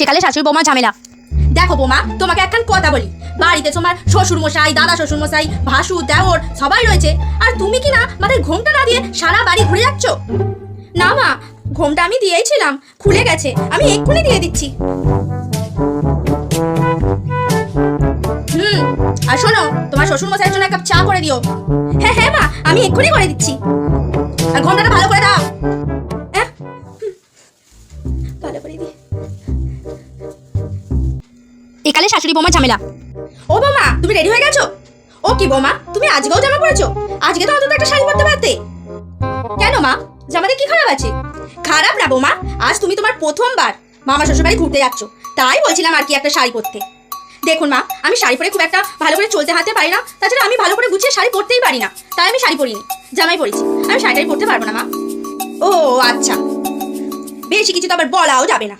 সেকালে শাশুড়ি বৌমা ঝামেলা। দেখো বৌমা, তোমাকে একখান কথা বলি। বাড়িতে তোমার শ্বশুর মশাই দাদা শ্বশুর মশাই ভাসু দেওর সবাই রয়েছে। আর তুমি কি না মাথায় ঘোমটা না দিয়ে সারা বাড়ি ঘুরে যাচ্ছ? না মা, ঘোমটা আমি দিয়েছিলাম, খুলে গেছে, আমি এক্ষুনি দিয়ে দিচ্ছি। হুম, আর শোনো, তোমার শ্বশুর মশাইয়ের জন্য এক কাপ চা করে দিও। হ্যাঁ হ্যাঁ মা, আমি এক্ষুনি করে দিচ্ছি। আর ঘোমটাটা ভালো করে দাও। হ্যাঁ? ভালো করে দিই একালে শাশুড়ি বৌমা ঝামেলা। ও বোমা, তুমি রেডি হয়ে গেছো? ও কি বোমা, তুমি আজকেও জামা পরেছো? আজকে তো অন্তত একটা শাড়ি পরতে পারতে। কেন মা? জামাতে কি খারাপ আছে? খারাপ না বোমা, আজ তুমি তোমার প্রথমবার মামা শ্বশুরবাড়ি ঘুরতে যাচ্ছ। তাই বলছিলাম আর কি একটা শাড়ি পরতে। দেখুন মা, আমি শাড়ি পরে খুব একটা ভালো করে চলতে হাঁটতে পারি না, তাছাড়া আমি ভালো করে গুছিয়ে শাড়ি পরতেই পারি না। তাই আমি শাড়ি পরিনি, জামাই পরেছি। আমি শাড়িটাই পরতে পারব না মা। ও আচ্ছা। বেশি কিছু তো আবার বলাও যাবে না।